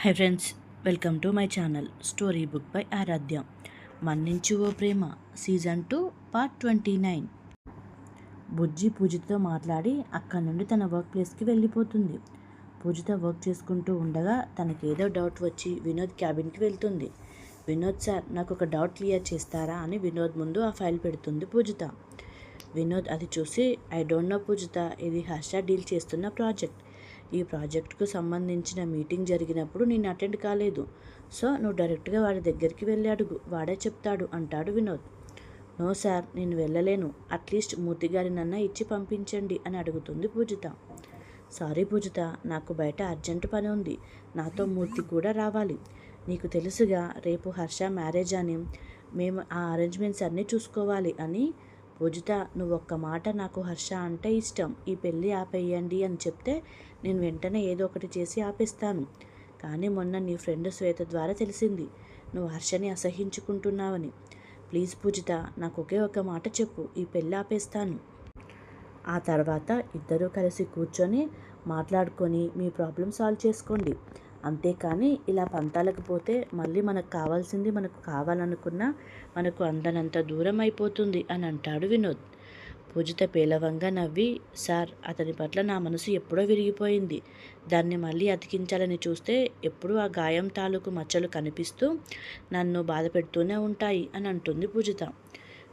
Hi friends welcome to my channel story book by Aradhya మన్నించు ఓ ప్రేమ season two part twenty nine బుజ్జి పూజితతో మాట్లాడి అక్కడి నుండి తన వర్క్ ప్లేస్కి వెళ్ళిపోతుంది. పూజిత వర్క్ చేసుకుంటూ ఉండగా తనకేదో డౌట్ వచ్చి వినోద్ క్యాబిన్కి వెళ్తుంది. వినోద్ సార్ నాకు ఒక డౌట్ క్లియర్ చేస్తారా? అని వినోద్ ముందు ఆ ఫైల్ పెడుతుంది పూజిత. వినోద్ అది చూసి ఐ డోంట్ నో పూజిత ఇది హర్ష డీల్ చేస్తున్న ప్రాజెక్ట్ ఈ ప్రాజెక్టుకు సంబంధించిన మీటింగ్ జరిగినప్పుడు నేను అటెండ్ కాలేదు. సో నువ్వు డైరెక్ట్గా వాడి దగ్గరికి వెళ్ళి అడుగు. వాడే చెప్తాడు అంటాడు వినోద్. నో సార్ నేను వెళ్ళలేను. అట్లీస్ట్ మూర్తి గారినన్నా ఇచ్చి పంపించండి అని అడుగుతుంది పూజిత. సారీ పూజిత నాకు బయట అర్జెంట్ పని ఉంది. నాతో మూర్తి కూడా రావాలి. నీకు తెలుసుగా రేపు హర్ష మ్యారేజ్ అని మేము ఆ అరేంజ్మెంట్స్ అన్నీ చూసుకోవాలి అని పూజిత నువ్వు ఒక్క మాట నాకు హర్ష అంటే ఇష్టం. ఈ పెళ్ళి ఆపేయండి అని చెప్తే నేను వెంటనే ఏదో ఒకటి చేసి ఆపేస్తాను. కానీ మొన్న నీ ఫ్రెండ్ శ్వేత ద్వారా తెలిసింది. నువ్వు హర్షని అసహించుకుంటున్నావని. ప్లీజ్ పూజిత నాకు ఒకే ఒక మాట చెప్పు. ఈ పెళ్ళి ఆపేస్తాను. ఆ తర్వాత ఇద్దరూ కలిసి కూర్చొని మాట్లాడుకొని మీ ప్రాబ్లం సాల్వ్ చేసుకోండి. అంతేకాని ఇలా పంతాలకు పోతే మళ్ళీ మనకు కావాల్సింది మనకు కావాలనుకున్నా మనకు అందనంత దూరం అయిపోతుంది అని అంటాడు వినోద్. పూజిత పేలవంగా నవ్వి సార్ అతని పట్ల నా మనసు ఎప్పుడో విరిగిపోయింది. దాన్ని మళ్ళీ అతికించాలని చూస్తే ఎప్పుడూ ఆ గాయం తాలూకు మచ్చలు కనిపిస్తూ నన్ను బాధ పెడుతూనే ఉంటాయి అని అంటుంది పూజిత.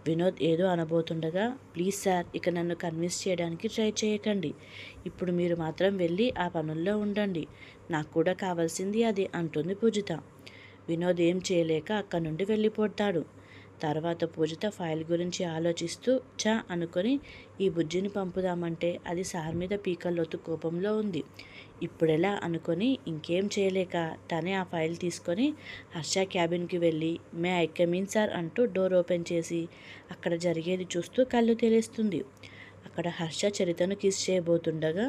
వినోద్ ఏదో అనబోతుండగా ప్లీజ్ సార్ ఇక నన్ను కన్విన్స్ చేయడానికి ట్రై చేయకండి. ఇప్పుడు మీరు మాత్రం వెళ్ళి ఆ పనుల్లో ఉండండి. నాకు కూడా కావాల్సింది అది అంటుంది పూజిత. వినోద్ ఏం చేయలేక అక్కడి నుండి వెళ్ళిపోతాడు. తర్వాత పూజిత ఫైల్ గురించి ఆలోచిస్తూ చా అనుకొని ఈ బుజ్జిని పంపుదామంటే అది సార్ మీద పీకల్లోతు కోపంలో ఉంది. ఇప్పుడెలా అనుకొని ఇంకేం చేయలేక తనే ఆ ఫైల్ తీసుకొని హర్ష క్యాబిన్కి వెళ్ళి may I come in sir అంటూ డోర్ ఓపెన్ చేసి అక్కడ జరిగేది చూస్తూ కళ్ళు తెలుస్తుంది అక్కడ హర్ష చరితను కిస్ చేయబోతుండగా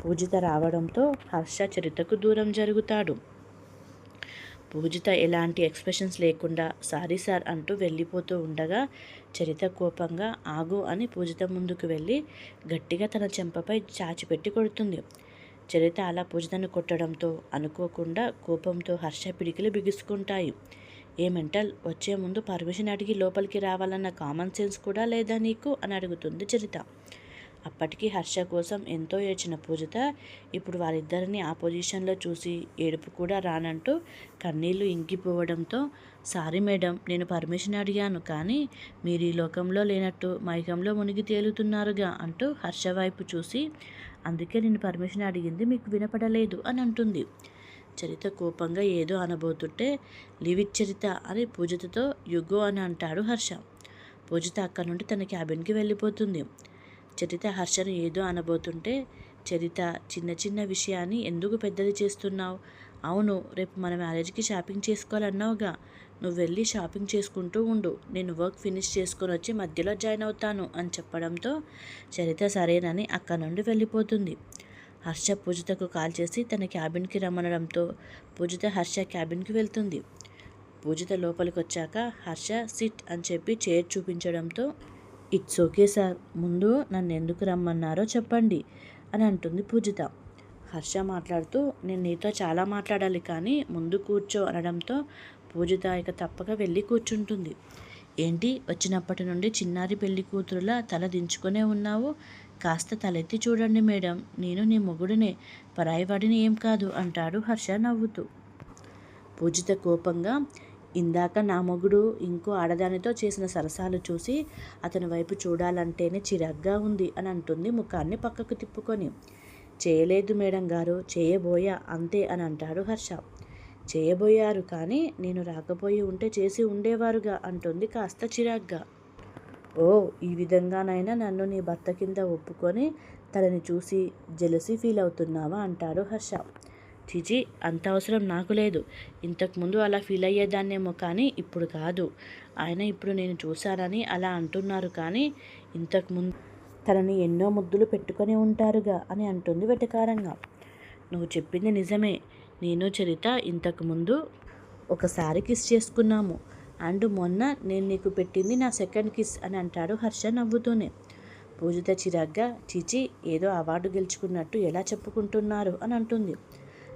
పూజిత రావడంతో హర్ష చరితకు దూరం జరుగుతాడు. పూజిత ఎలాంటి ఎక్స్ప్రెషన్స్ లేకుండా సారీ సార్ అంటూ వెళ్ళిపోతూ ఉండగా చరిత కోపంగా ఆగు అని పూజిత ముందుకు వెళ్ళి గట్టిగా తన చెంపపై చాచిపెట్టి కొడుతుంది. చరిత అలా పూజితను కొట్టడంతో అనుకోకుండా కోపంతో హర్ష పిడికిలు బిగుసుకుంటాయి. ఏమంటల్ వచ్చే ముందు పర్మిషన్ అడిగి లోపలికి రావాలన్న కామన్ సెన్స్ కూడా లేదా నీకు? అని అడుగుతుంది చరిత. అప్పటికి హర్ష కోసం ఎంతో ఏడ్చిన పూజిత ఇప్పుడు వారిద్దరిని ఆ పొజిషన్లో చూసి ఏడుపు కూడా రానంటూ కన్నీళ్ళు ఇంకిపోవడంతో సారీ మేడం నేను పర్మిషన్ అడిగాను కానీ మీరు ఈ లోకంలో లేనట్టు మైకంలో మునిగి తేలుతున్నారుగా అంటూ హర్ష వైపు చూసి అందుకే నేను పర్మిషన్ అడిగింది మీకు వినపడలేదు అని అంటుంది. చరిత కోపంగా ఏదో అనబోతుంటే లివిట్ చరిత అని పూజితతో యుగో అని అంటాడు హర్ష. పూజిత అక్కడి నుండి తన క్యాబిన్కి వెళ్ళిపోతుంది. చరిత హర్షను ఏదో అనబోతుంటే చరిత చిన్న చిన్న విషయాన్ని ఎందుకు పెద్దది చేస్తున్నావు? అవును రేపు మన మ్యారేజ్కి షాపింగ్ చేసుకోవాలన్నావుగా. నువ్వు వెళ్ళి షాపింగ్ చేసుకుంటూ ఉండు. నేను వర్క్ ఫినిష్ చేసుకొని వచ్చి మధ్యలో జాయిన్ అవుతాను అని చెప్పడంతో చరిత సరేనని అక్కడ నుండి వెళ్ళిపోతుంది. హర్ష పూజితకు కాల్ చేసి తన క్యాబిన్కి రమ్మనడంతో పూజిత హర్ష క్యాబిన్కి వెళ్తుంది. పూజిత లోపలికి వచ్చాక హర్ష సిట్ అని చెప్పి చైర్ చూపించడంతో ఇట్స్ ఓకే సార్ ముందు నన్ను ఎందుకు రమ్మన్నారో చెప్పండి అని అంటుంది పూజిత. హర్ష మాట్లాడుతూ నేను నీతో చాలా మాట్లాడాలి కానీ ముందు కూర్చో అనడంతో పూజిత ఇక తప్పక వెళ్ళి కూర్చుంటుంది. ఏంటి వచ్చినప్పటి నుండి చిన్నారి పెళ్ళి కూతురులా తల దించుకునే ఉన్నావు? కాస్త తలెత్తి చూడండి మేడం. నేను నీ మొగుడినే. పరాయివాడిని ఏం కాదు అంటాడు హర్ష నవ్వుతూ. పూజిత కోపంగా ఇందాక నా మొగుడు ఇంకో ఆడదానితో చేసిన సరసాలు చూసి అతని వైపు చూడాలంటేనే చిరాగ్గా ఉంది అని అంటుంది ముఖాన్ని పక్కకు తిప్పుకొని. చేయలేదు మేడం గారు చేయబోయా అంతే అని అంటాడు హర్ష. చేయబోయారు కానీ నేను రాకపోయి ఉంటే చేసి ఉండేవారుగా అంటుంది కాస్త చిరాగ్గా. ఓ ఈ విధంగానైనా నన్ను నీ భర్త కింద ఒప్పుకొని తనని చూసి జెలసీ ఫీల్ అవుతున్నావా అంటాడు హర్ష. చిచి అంత అవసరం నాకు లేదు. ఇంతకుముందు అలా ఫీల్ అయ్యేదాన్నేమో కానీ ఇప్పుడు కాదు. ఆయన ఇప్పుడు నేను చూశానని అలా అంటున్నారు కానీ ఇంతకుముందు తనని ఎన్నో ముద్దులు పెట్టుకొని ఉంటారుగా అని అంటుంది వెటకారంగా. నువ్వు చెప్పింది నిజమే. నేను చరిత ఇంతకుముందు ఒకసారి కిస్ చేసుకున్నాము. అండ్ మొన్న నేను నీకు పెట్టింది నా సెకండ్ కిస్ అని అంటాడు హర్ష నవ్వుతూనే. పూజిత చిరాగ్గా చిచి ఏదో అవార్డు గెలుచుకున్నట్టు ఎలా చెప్పుకుంటున్నారు అని అంటుంది.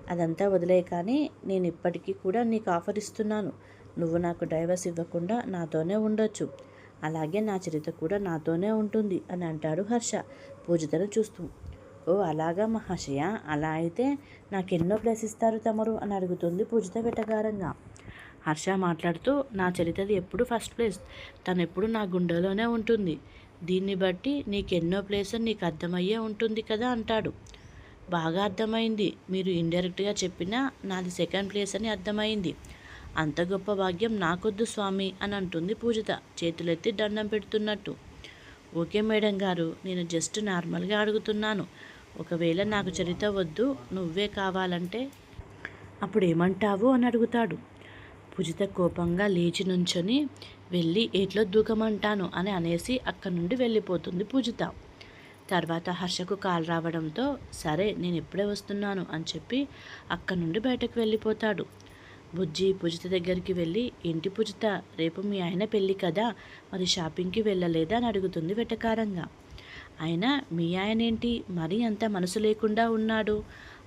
అదంతా వదిలే కానీ నేను ఇప్పటికీ కూడా నీకు ఆఫర్ ఇస్తున్నాను. నువ్వు నాకు డైవర్స్ ఇవ్వకుండా నాతోనే ఉండొచ్చు. అలాగే నా చరిత్ర కూడా నాతోనే ఉంటుంది అని అంటాడు హర్ష పూజితను చూస్తూ. ఓ అలాగా మహాశయ. అలా అయితే నాకెన్నో ప్లేస్ ఇస్తారు తమరు అని అడుగుతుంది పూజిత వెటకారంగా. హర్ష మాట్లాడుతూ నా చరిత్రది ఎప్పుడు ఫస్ట్ ప్లేస్ తను ఎప్పుడు నా గుండెలోనే ఉంటుంది. దీన్ని బట్టి నీకెన్నో ప్లేస్ నీకు అర్థమయ్యే ఉంటుంది కదా అంటాడు. బాగా అర్థమైంది. మీరు ఇండైరెక్ట్గా చెప్పినా నాది సెకండ్ ప్లేస్ అని అర్థమైంది. అంత గొప్ప భాగ్యం నాకొద్దు స్వామి అని అంటుంది పూజిత. చేతులెత్తి దండం పెడుతున్నట్టు. ఓకే మేడం గారు నేను జస్ట్ నార్మల్గా అడుగుతున్నాను. ఒకవేళ నాకు చరిత వద్దు నువ్వే కావాలంటే? అప్పుడు ఏమంటావు అని అడుగుతాడు. పూజిత కోపంగా లేచి నుంచొని వెళ్ళి ఏట్లో దూకమంటాను అని అనేసి అక్కడి నుండి వెళ్ళిపోతుంది పూజిత. తర్వాత హర్షకు కాల్ రావడంతో సరే నేను ఇప్పుడే వస్తున్నాను అని చెప్పి అక్కడి నుండి బయటకు వెళ్ళిపోతాడు. బుజ్జి పూజిత దగ్గరికి వెళ్ళి ఏంటి పూజిత రేపు మీ ఆయన పెళ్ళి కదా మరి షాపింగ్కి వెళ్ళలేదా అని అడుగుతుంది వెటకారంగా. ఆయన మీ ఆయన ఏంటి మరీ అంత మనసు లేకుండా ఉన్నాడు.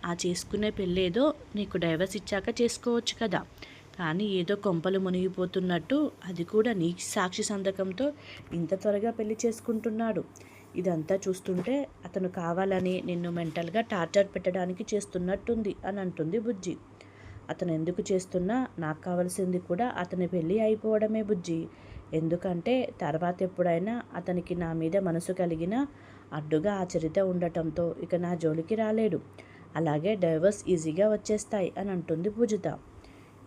ఆ చేసుకునే పెళ్ళేదో నీకు డైవర్స్ ఇచ్చాక చేసుకోవచ్చు కదా. కానీ ఏదో కొంపలు మునిగిపోతున్నట్టు అది కూడా నీ సాక్షి సంతకంతో ఇంత త్వరగా పెళ్ళి చేసుకుంటున్నాడు. ఇదంతా చూస్తుంటే అతను కావాలని నిన్ను మెంటల్గా టార్చర్ పెట్టడానికి చేస్తున్నట్టుంది అని అంటుంది బుజ్జి. అతను ఎందుకు చేస్తున్నా నాకు కావాల్సింది కూడా అతని పెళ్ళి అయిపోవడమే బుజ్జి. ఎందుకంటే తర్వాత ఎప్పుడైనా అతనికి నా మీద మనసు కలిగిన అడ్డుగా ఆచరిత ఉండటంతో ఇక నా జోలికి రాలేడు. అలాగే డైవర్స్ ఈజీగా వచ్చేస్తాయి అని అంటుంది పూజిత.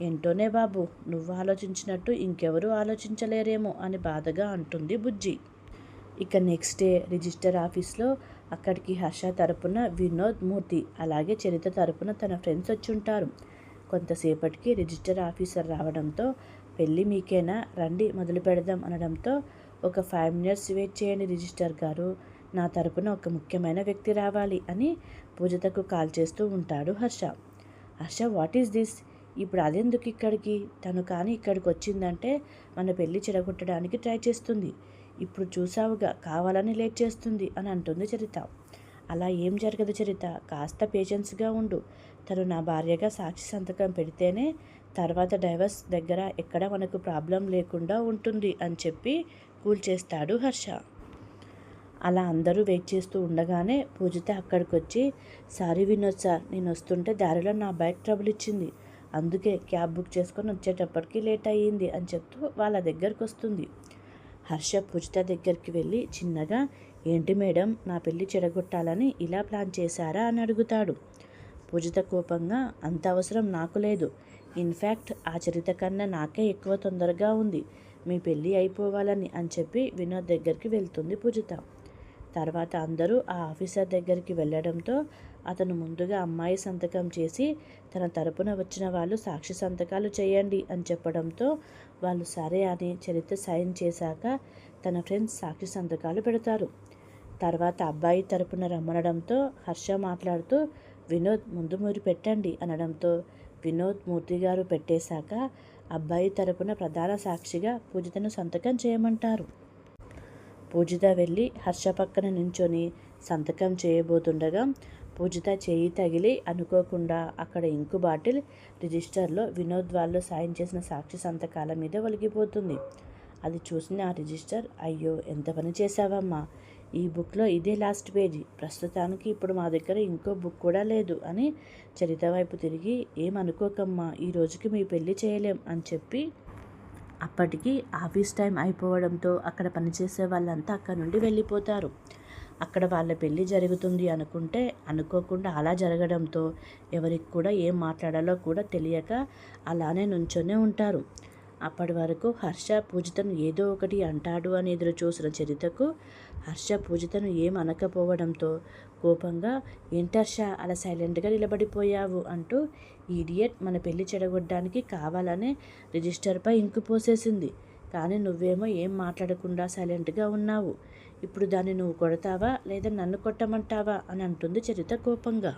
ఏంటోనే బాబు నువ్వు ఆలోచించినట్టు ఇంకెవరూ ఆలోచించలేరేమో అని బాధగా అంటుంది బుజ్జి. ఇక నెక్స్ట్ డే రిజిస్టర్ ఆఫీస్లో అక్కడికి హర్ష తరపున వినోద్ మూర్తి అలాగే చరిత తరపున తన ఫ్రెండ్స్ వచ్చి ఉంటారు కొంతసేపటికి రిజిస్టర్ ఆఫీసర్ రావడంతో పెళ్ళి మీకేనా? రండి మొదలు పెడదాం అనడంతో ఒక ఫైవ్ మినిట్స్ వెయిట్ చేయండి రిజిస్టర్ గారు. నా తరపున ఒక ముఖ్యమైన వ్యక్తి రావాలి అని పూజితకు కాల్ చేస్తూ ఉంటాడు Harsha. Harsha what is this? ఇప్పుడు అదెందుకు ఇక్కడికి? తను కానీ ఇక్కడికి వచ్చిందంటే మన పెళ్ళి చెడగొట్టడానికి ట్రై చేస్తుంది. ఇప్పుడు చూసావుగా కావాలని లేట్ చేస్తుంది అని అంటుంది చరిత. అలా ఏం జరగదు చరిత కాస్త పేషెన్స్గా ఉండు. తను నా భార్యగా సాక్షి సంతకం పెడితేనే తర్వాత డైవర్స్ దగ్గర ఎక్కడ మనకు ప్రాబ్లం లేకుండా ఉంటుంది అని చెప్పి కూల్ చేస్తాడు హర్ష. అలా అందరూ వెయిట్ చేస్తూ ఉండగానే పూజిత అక్కడికి వచ్చి సారీ వినోద్ సార్ నేను వస్తుంటే దారిలో నా బైక్ ట్రబుల్ ఇచ్చింది. అందుకే క్యాబ్ బుక్ చేసుకొని వచ్చేటప్పటికి లేట్ అయ్యింది అని చెప్తూ వాళ్ళ దగ్గరకు వస్తుంది హర్ష పూజిత దగ్గరికి వెళ్ళి చిన్నగా ఏంటి మేడం నా పెళ్ళి చెడగొట్టాలని ఇలా ప్లాన్ చేశారా? అని అడుగుతాడు. పూజిత కోపంగా అంత అవసరం నాకు లేదు. ఇన్ఫ్యాక్ట్ ఆ చరిత కన్నా నాకే ఎక్కువ తొందరగా ఉంది. మీ పెళ్ళి అయిపోవాలని అని చెప్పి వినోద్ దగ్గరికి వెళ్తుంది పూజిత. తర్వాత అందరూ ఆ ఆఫీసర్ దగ్గరికి వెళ్ళడంతో అతను ముందుగా అమ్మాయి సంతకం చేసి తన తరపున వచ్చిన వాళ్ళు సాక్షి సంతకాలు చేయండి అని చెప్పడంతో వాళ్ళు సరే అని చరిత్ర సాయం చేశాక తన ఫ్రెండ్స్ సాక్షి సంతకాలు పెడతారు. తర్వాత అబ్బాయి తరపున రమ్మనడంతో హర్ష మాట్లాడుతూ వినోద్ ముందు మీరు పెట్టండి అనడంతో వినోద్ మూర్తి గారు పెట్టేశాక అబ్బాయి తరపున ప్రధాన సాక్షిగా పూజితను సంతకం చేయమంటారు. పూజిత వెళ్ళి హర్ష పక్కన నించొని సంతకం చేయబోతుండగా పూజిత చేయి తగిలి అనుకోకుండా అక్కడ ఇంకు బాటిల్ రిజిస్టర్లో వినోద్ వాళ్ళు సాయం చేసిన సాక్షి సంతకాల మీద ఒలిగిపోతుంది. అది చూసిన ఆ రిజిస్టర్ అయ్యో ఎంత పని చేశావమ్మా? ఈ బుక్లో ఇదే లాస్ట్ పేజీ. ప్రస్తుతానికి ఇప్పుడు మా దగ్గర ఇంకో బుక్ కూడా లేదు అని చరిత వైపు తిరిగి ఏమనుకోకమ్మా ఈ రోజుకి మీ పెళ్ళి చేయలేం అని చెప్పి అప్పటికి ఆఫీస్ టైం అయిపోవడంతో అక్కడ పనిచేసే వాళ్ళంతా అక్కడ నుండి వెళ్ళిపోతారు. అక్కడ వాళ్ళ పెళ్ళి జరుగుతుంది అనుకుంటే అనుకోకుండా అలా జరగడంతో ఎవరికి కూడా ఏం మాట్లాడాలో కూడా తెలియక అలానే నుంచొనే ఉంటారు. అప్పటి వరకు హర్ష పూజితను ఏదో ఒకటి అంటాడు అని ఎదురు చూసిన చరితకు హర్ష పూజితను ఏం అనకపోవడంతో కోపంగా ఏంటి అలా సైలెంట్గా నిలబడిపోయావు అంటూ ఈడియట్ మన పెళ్ళి చెడగొట్టడానికి కావాలనే రిజిస్టర్పై ఇంకు పోసేసింది. కానీ నువ్వేమో ఏం మాట్లాడకుండా సైలెంట్గా ఉన్నావు. ఇప్పుడు దాన్ని నువ్వు కొడతావా? లేదా నన్ను కొట్టమంటావా? అని అంటుంది చరిత కోపంగా.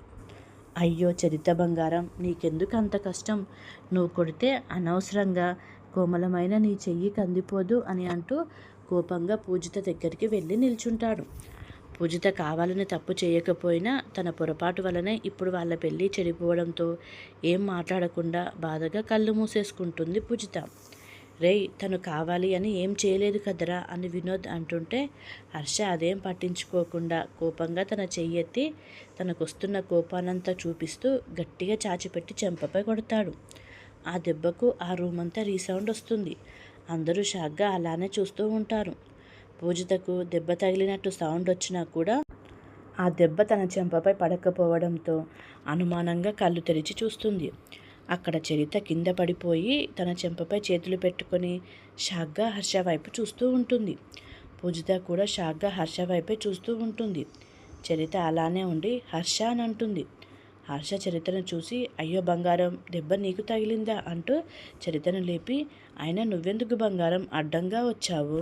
అయ్యో చరిత బంగారం నీకెందుకు అంత కష్టం? నువ్వు కొడితే అనవసరంగా కోమలమైన నీ చెయ్యి కందిపోదు అని అంటూ కోపంగా పూజిత దగ్గరికి వెళ్ళి నిల్చుంటాడు. పూజిత కావాలని తప్పు చేయకపోయినా తన పొరపాటు వలనే ఇప్పుడు వాళ్ళ పెళ్ళి చెడిపోవడంతో ఏం మాట్లాడకుండా బాధగా కళ్ళు మూసేసుకుంటుంది పూజిత. రేయ్ తను కావాలి అని ఏం చేయలేదు కదరా అని వినోద్ అంటుంటే హర్ష అదేం పట్టించుకోకుండా కోపంగా తన చెయ్యెత్తి తనకొస్తున్న కోపానంతా చూపిస్తూ గట్టిగా చాచిపెట్టి చెంపపై కొడతాడు. ఆ దెబ్బకు ఆ రూమ్ అంతా రీసౌండ్ వస్తుంది. అందరూ షాక్గా అలానే చూస్తూ ఉంటారు. పూజితకు దెబ్బ తగిలినట్టు సౌండ్ వచ్చినా కూడా ఆ దెబ్బ తన చెంపపై పడకపోవడంతో అనుమానంగా కళ్ళు తెరిచి చూస్తుంది. అక్కడ చరిత కింద పడిపోయి తన చెంపపై చేతులు పెట్టుకొని షాగ్గా హర్ష వైపు చూస్తూ ఉంటుంది. పూజిత కూడా షాగ్గా హర్ష వైపే చూస్తూ ఉంటుంది. చరిత అలానే ఉండి హర్ష అని అంటుంది. హర్ష చరితను చూసి అయ్యో బంగారం దెబ్బ నీకు తగిలిందా? అంటూ చరితను లేపి ఆయన నువ్వెందుకు బంగారం అడ్డంగా వచ్చావు?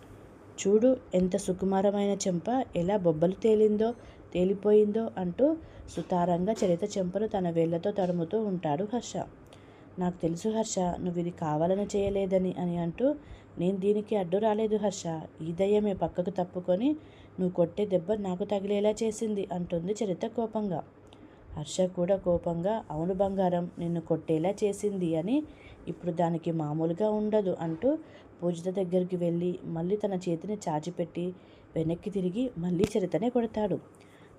చూడు ఎంత సుకుమారమైన చెంప ఎలా బొబ్బలు తేలిందో తేలిపోయిందో అంటూ సుతారంగా చరిత చెంపను తన వేళ్ళతో తడుముతూ ఉంటాడు హర్ష. నాకు తెలుసు హర్ష నువ్వు ఇది కావాలని చేయలేదని అని అంటూ నేను దీనికి అడ్డు రాలేదు హర్ష. ఈ దయ్యమే పక్కకు తప్పుకొని నువ్వు కొట్టే దెబ్బ నాకు తగిలేలా చేసింది అంటుంది చరిత కోపంగా. హర్ష కూడా కోపంగా అవును బంగారం నిన్ను కొట్టేలా చేసింది అని ఇప్పుడు దానికి మామూలుగా ఉండదు అంటూ పూజిత దగ్గరికి వెళ్ళి మళ్ళీ తన చేతిని చాచిపెట్టి వెనక్కి తిరిగి మళ్ళీ చరితనే కొడతాడు.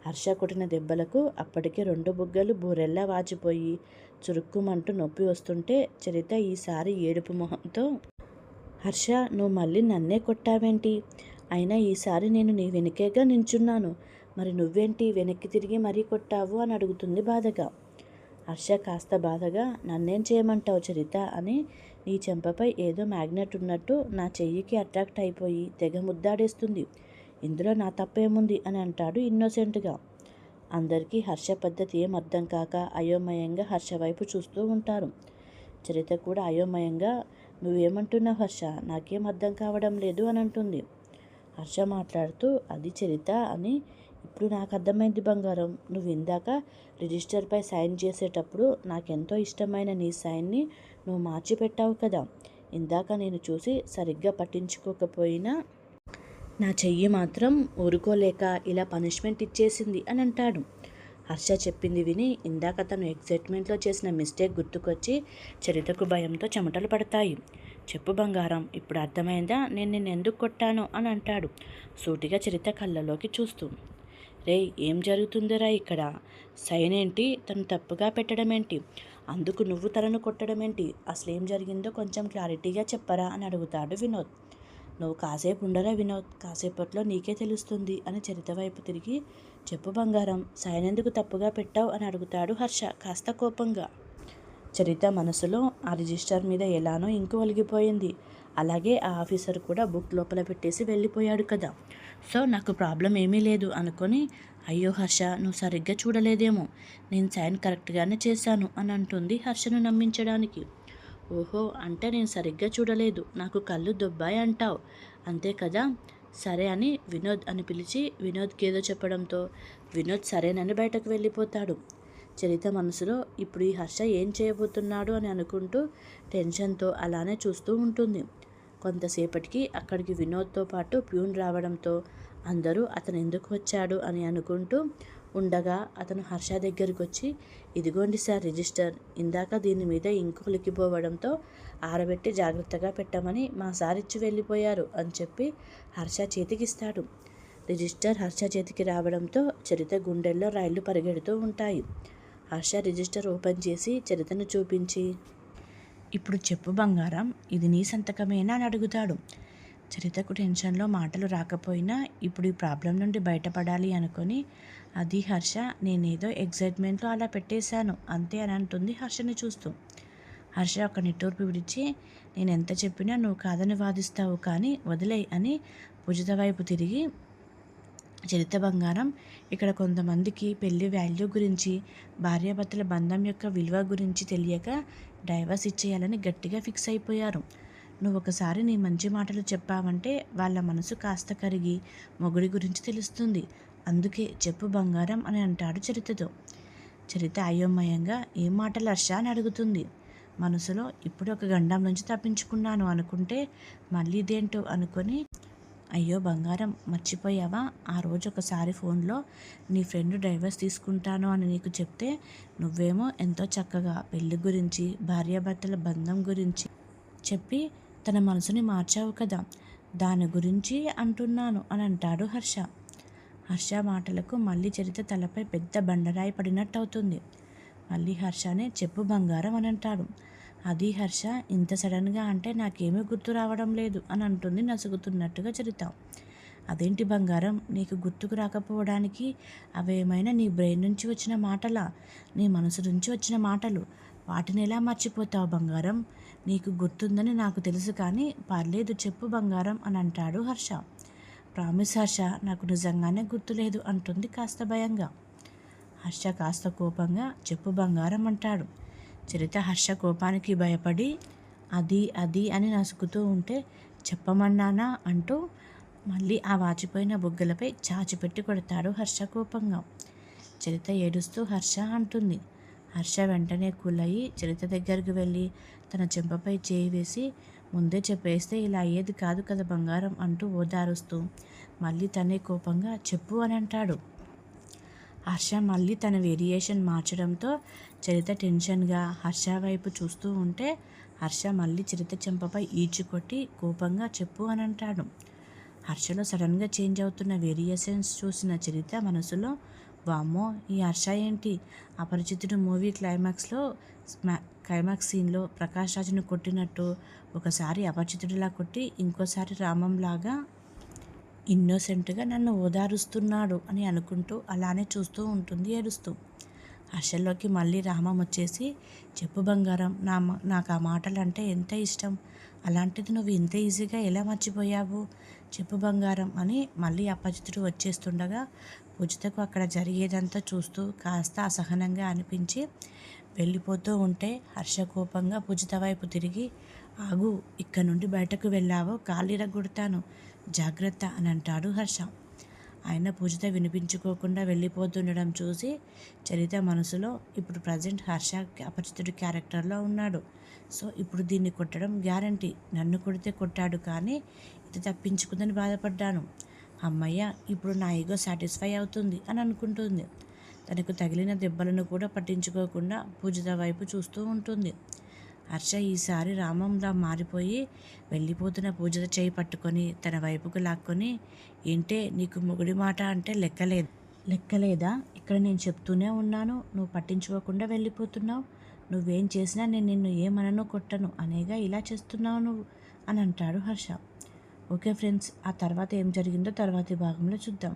హర్ష కొట్టిన దెబ్బలకు అప్పటికే రెండు బుగ్గలు బూరెల్లా వాచిపోయి చురుక్కుమంటూ నొప్పి వస్తుంటే చరిత ఈసారి ఏడుపు మొహంతో హర్ష నువ్వు మళ్ళీ నన్నే కొట్టావేంటి? అయినా ఈసారి నేను నీ వెనకేగా నించున్నాను. మరి నువ్వేంటి? వెనక్కి తిరిగి మరీ కొట్టావు? అని అడుగుతుంది బాధగా. హర్ష కాస్త బాధగా నన్నేం చేయమంటావు చరిత? అని నీ చెంపపై ఏదో మ్యాగ్నెట్ ఉన్నట్టు నా చెయ్యికి అట్రాక్ట్ అయిపోయి తెగ ముద్దాడేస్తుంది. ఇందులో నా తప్పేముంది అని అంటాడు ఇన్నోసెంట్గా. అందరికీ హర్ష పద్ధతి ఏం అర్థం కాక అయోమయంగా హర్ష వైపు చూస్తూ ఉంటారు. చరిత కూడా అయోమయంగా నువ్వేమంటున్నావు హర్ష? నాకేం అర్థం కావడం లేదు అని అంటుంది. హర్ష మాట్లాడుతూ అది చరిత అని ఇప్పుడు నాకు అర్థమైంది బంగారం. నువ్వు ఇందాక రిజిస్టర్పై సైన్ చేసేటప్పుడు నాకెంతో ఇష్టమైన నీ సైన్ని నువ్వు మార్చిపెట్టావు కదా. ఇందాక నేను చూసి సరిగ్గా పట్టించుకోకపోయినా నా చెయ్యి మాత్రం ఊరుకోలేక ఇలా పనిష్మెంట్ ఇచ్చేసింది అని అంటాడు. హర్ష చెప్పింది విని ఇందాక తను ఎగ్జైట్మెంట్లో చేసిన మిస్టేక్ గుర్తుకొచ్చి చరితకు భయంతో చెమటలు పడతాయి. చెప్పు బంగారం ఇప్పుడు అర్థమైందా? నేను నిన్ను ఎందుకు కొట్టాను? అని అంటాడు సూటిగా చరిత కళ్ళలోకి చూస్తూ. రే ఏం జరుగుతుందిరా ఇక్కడ? సైన్ ఏంటి? తను తప్పుగా పెట్టడం ఏంటి? అందుకు నువ్వు తనను కొట్టడం ఏంటి? అసలు ఏం జరిగిందో కొంచెం క్లారిటీగా చెప్పరా అని అడుగుతాడు వినోద్. నువ్వు కాసేపు ఉండరా వినోద్? కాసేపట్లో నీకే తెలుస్తుంది అని చరిత వైపు తిరిగి చెప్పు బంగారం సైనెందుకు తప్పుగా పెట్టావు అని అడుగుతాడు హర్ష కాస్త కోపంగా. చరిత మనసులో ఆ రిజిస్టర్ మీద ఎలానో ఇంకు ఒలిగిపోయింది. అలాగే ఆ ఆఫీసర్ కూడా బుక్ లోపల పెట్టేసి వెళ్ళిపోయాడు కదా. సో నాకు ప్రాబ్లం ఏమీ లేదు అనుకొని అయ్యో హర్ష నువ్వు సరిగ్గా చూడలేదేమో. నేను సైన్ కరెక్ట్గానే చేశాను అని అంటుంది హర్షను నమ్మించడానికి. ఓహో అంటే నేను సరిగ్గా చూడలేదు. నాకు కళ్ళు దొబ్బాయి అంటావు. అంతే కదా? సరే అని వినోద్ అని పిలిచి వినోద్కి ఏదో చెప్పడంతో వినోద్ సరేనని బయటకు వెళ్ళిపోతాడు. చరిత మనసులో ఇప్పుడు ఈ హర్ష ఏం చేయబోతున్నాడు అని అనుకుంటూ టెన్షన్తో అలానే చూస్తూ ఉంటుంది. కొంతసేపటికి అక్కడికి వినోద్తో పాటు ప్యూన్ రావడంతో అందరూ అతను ఎందుకు వచ్చాడు అని అనుకుంటూ ఉండగా అతను హర్ష దగ్గరికి వచ్చి ఇదిగోండి సార్ రిజిస్టర్. ఇందాక దీని మీద ఇంకు లిక్కిపోవడంతో ఆరబెట్టి జాగ్రత్తగా పెట్టమని మా సార్ ఇచ్చి వెళ్ళిపోయారు అని చెప్పి హర్ష చేతికిస్తాడు. రిజిస్టర్ హర్ష చేతికి రావడంతో చరిత గుండెల్లో రైళ్ళు పరిగెడుతూ ఉంటాయి. హర్ష రిజిస్టర్ ఓపెన్ చేసి చరితను చూపించి ఇప్పుడు చెప్పు బంగారం ఇది నీ సంతకమేనా? అని అడుగుతాడు. చరితకు టెన్షన్లో మాటలు రాకపోయినా ఇప్పుడు ఈ ప్రాబ్లం నుండి బయటపడాలి అనుకొని అది హర్ష నేనేదో ఎగ్జైట్మెంట్లో అలా పెట్టేశాను అంతే అని అంటుంది హర్షని చూస్తూ. హర్ష ఒక నిట్టూర్పు విడిచి నేను ఎంత చెప్పినా నువ్వు కాదని వాదిస్తావు కానీ వదిలే అని భుజిత వైపు తిరిగి చరిత బంగారం ఇక్కడ కొంతమందికి పెళ్ళి వాల్యూ గురించి భార్యాభర్తల బంధం యొక్క విలువ గురించి తెలియక డైవర్స్ ఇచ్చేయాలని గట్టిగా ఫిక్స్ అయిపోయారు. నువ్వు ఒకసారి నీ మంచి మాటలు చెప్పావంటే వాళ్ళ మనసు కాస్త కరిగి మొగుడి గురించి తెలుస్తుంది. అందుకే చెప్పు బంగారం అని అంటాడు చరితతో చరిత అయోమయంగా ఏ మాటలు హర్ష అని అడుగుతుంది. మనసులో ఇప్పుడు ఒక గండం నుంచి తప్పించుకున్నాను అనుకుంటే మళ్ళీ ఇదేంటో అనుకొని అయ్యో బంగారం మర్చిపోయావా? ఆ రోజు ఒకసారి ఫోన్లో నీ ఫ్రెండ్ డైవర్స్ తీసుకుంటాను అని నీకు చెప్తే నువ్వేమో ఎంతో చక్కగా పెళ్ళి గురించి భార్యాభర్తల బంధం గురించి చెప్పి తన మనసుని మార్చావు కదా. దాని గురించి అంటున్నాను అని అంటాడు హర్ష. హర్ష మాటలకు మళ్ళీ చరిత తలపై పెద్ద బండరాయి పడినట్టు అవుతుంది మళ్ళీ హర్షనే చెప్పు బంగారం అని అంటాడు అది హర్ష ఇంత సడన్గా అంటే నాకేమీ గుర్తు రావడం లేదు అని అంటుంది నసుగుతున్నట్టుగా చరిత. అదేంటి బంగారం? నీకు గుర్తుకు రాకపోవడానికి అవేమైనా నీ బ్రెయిన్ నుంచి వచ్చిన మాటలా? నీ మనసు నుంచి వచ్చిన మాటలు? వాటిని ఎలా మర్చిపోతావు బంగారం? నీకు గుర్తుందని నాకు తెలుసు కానీ పర్లేదు చెప్పు బంగారం అని అంటాడు హర్ష. ప్రామిస్ హర్ష నాకు నిజంగానే గుర్తులేదు అంటుంది కాస్త భయంగా. హర్ష కాస్త కోపంగా చెప్పు బంగారం అంటాడు. చరిత హర్ష కోపానికి భయపడి అది అది అని నసుకుతూ ఉంటే చెప్పమన్నానా అంటూ మళ్ళీ ఆ వాచిపోయిన బుగ్గలపై చాచిపెట్టి కొడతాడు హర్ష కోపంగా. చరిత ఏడుస్తూ హర్ష అంటుంది. హర్ష వెంటనే కూలయ్యి చరిత దగ్గరికి వెళ్ళి తన చెంపపై చేయి వేసి ముందే చెప్పేస్తే ఇలా అయ్యేది కాదు కదా బంగారం అంటూ ఓదారుస్తూ. మళ్ళీ తనే కోపంగా చెప్పు అని అంటాడు. హర్ష మళ్ళీ తన వేరియేషన్ మార్చడంతో చరిత టెన్షన్గా హర్ష వైపు చూస్తూ ఉంటే హర్ష మళ్ళీ చరిత చెంపపై ఈడ్చుకొట్టి కోపంగా చెప్పు అని అంటాడు. హర్షలో సడన్గా చేంజ్ అవుతున్న వేరియేషన్స్ చూసిన చరిత మనసులో వామ్మో ఈ హర్ష ఏంటి? అపరిచితుడు మూవీ క్లైమాక్స్లో క్లైమాక్స్ సీన్లో ప్రకాష్ రాజును కొట్టినట్టు ఒకసారి అపరిచితుడిలా కొట్టి ఇంకోసారి రామంలాగా ఇన్నోసెంట్గా నన్ను ఓదారుస్తున్నాడు అని అనుకుంటూ అలానే చూస్తూ ఉంటుంది ఏడుస్తూ. హర్షల్లోకి మళ్ళీ రామం వచ్చేసి చెప్పు బంగారం నా నాకు ఆ మాటలు అంటే ఎంత ఇష్టం? అలాంటిది నువ్వు ఇంత ఈజీగా ఎలా మర్చిపోయావు? చెప్పు బంగారం అని మళ్ళీ అపచితుడు వచ్చేస్తుండగా పూజితకు అక్కడ జరిగేదంతా చూస్తూ కాస్త అసహనంగా అనిపించి వెళ్ళిపోతూ ఉంటే హర్ష కోపంగా పూజిత వైపు తిరిగి ఆగు ఇక్కడ నుండి బయటకు వెళ్ళావో కాలిరగొడతాను జాగ్రత్త అని అంటాడు హర్ష. ఆయన పూజిత వినిపించుకోకుండా వెళ్ళిపోతుండడం చూసి చరిత మనసులో ఇప్పుడు ప్రజెంట్ హర్ష అపరిచితుడి క్యారెక్టర్లో ఉన్నాడు. సో ఇప్పుడు దీన్ని కొట్టడం గ్యారంటీ. నన్ను కొడితే కొట్టాడు కానీ ఇది తప్పించుకుందని బాధపడ్డాను. అమ్మయ్య ఇప్పుడు నా ఈగో సాటిస్ఫై అవుతుంది అని అనుకుంటుంది. తనకు తగిలిన దెబ్బలను కూడా పట్టించుకోకుండా పూజిత వైపు చూస్తూ ఉంటుంది. హర్ష ఈసారి రామంలా మారిపోయి వెళ్ళిపోతున్న పూజిత చేయి పట్టుకొని తన వైపుకు లాక్కొని ఏంటే నీకు మొగుడి మాట అంటే లెక్కలేదు. లెక్కలేదా? ఇక్కడ నేను చెప్తూనే ఉన్నాను. నువ్వు పట్టించుకోకుండా వెళ్ళిపోతున్నావు. నువ్వేం చేసినా నేను నిన్ను ఏమనను కొట్టను. అనేగా ఇలా చేస్తున్నావు నువ్వు అని అంటాడు హర్ష. ఓకే ఫ్రెండ్స్ ఆ తర్వాత ఏం జరిగిందో తర్వాతి భాగంలో చూద్దాం.